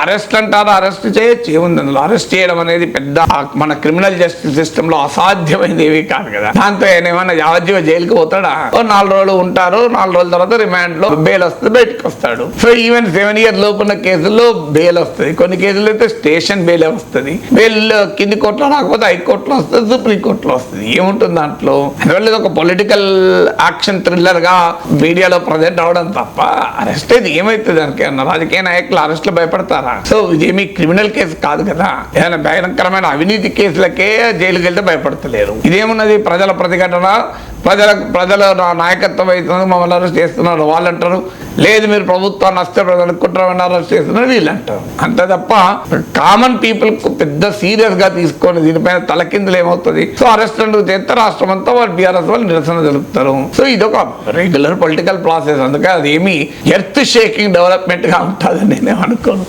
Arrest అంటారు? Arrest చేయొచ్చు. ఏముంది అందులో? అరెస్ట్ చేయడం అనేది పెద్ద మన క్రిమినల్ జస్టిస్ సిస్టమ్లో అసాధ్యమైనది ఏమీ కాదు కదా. దాంతో ఆయన ఏమన్నా యావజ్జీవ జైలుకి పోతాడా? ఓ నాలుగు రోజులు ఉంటారు. నాలుగు రోజుల తర్వాత రిమాండ్లో బెయిల్ వస్తుంది బయటకు వస్తాడు. సో ఈవెన్ సెవెన్ ఇయర్ లోపు ఉన్న కేసుల్లో బెయిల్ వస్తుంది. కొన్ని కేసులు అయితే స్టేషన్ బెయిల్ వస్తుంది. బెయిల్ కింది కోర్టులో రాకపోతే హైకోర్టులో వస్తుంది సుప్రీం కోర్టులో వస్తుంది. ఏముంటుంది దాంట్లో? అందువల్ల ఒక పొలిటికల్ యాక్షన్ థ్రిల్లర్గా మీడియాలో ప్రజెంట్ అవడం తప్ప అరెస్ట్ అయితే ఏమైతుంది దానికి? అన్న రాజకీయ నాయకులు అరెస్ట్లు భయపడతారా? సో ఇదేమి క్రిమినల్ కేసు కాదు కదా. ఏదైనా భయంకరమైన అవినీతి కేసులకే జైలుకి వెళ్తే భయపడతలేరు. ఇదేమున్నది? ప్రజల ప్రతిఘటన. ప్రజల ప్రజల నా- నాయకత్వం అవుతుంది మమ్మల్ని అరెస్ట్ చేస్తున్నారు. వాళ్ళు అంటారు లేదు మీరు ప్రభుత్వాన్ని నష్టపడదని కుట్రమని అరెస్ట్ చేస్తున్నారు. వీళ్ళు అంటారు అంతే తప్ప కామన్ పీపుల్ పెద్ద సీరియస్గా తీసుకొని దీనిపైన తలకిందులు ఏమవుతుంది? సో అరెస్ట్ అంటూ చేస్తే రాష్ట్రం అంతా వాళ్ళు బీఆర్ఎస్ వాళ్ళు నిరసన జరుపుతారు సో ఇది ఒక రెగ్యులర్ పొలిటికల్ ప్రాసెస్ అందుకే అది ఎర్త్ షేకింగ్ డెవలప్మెంట్గా ఉంటుందని నేను అనుకోను.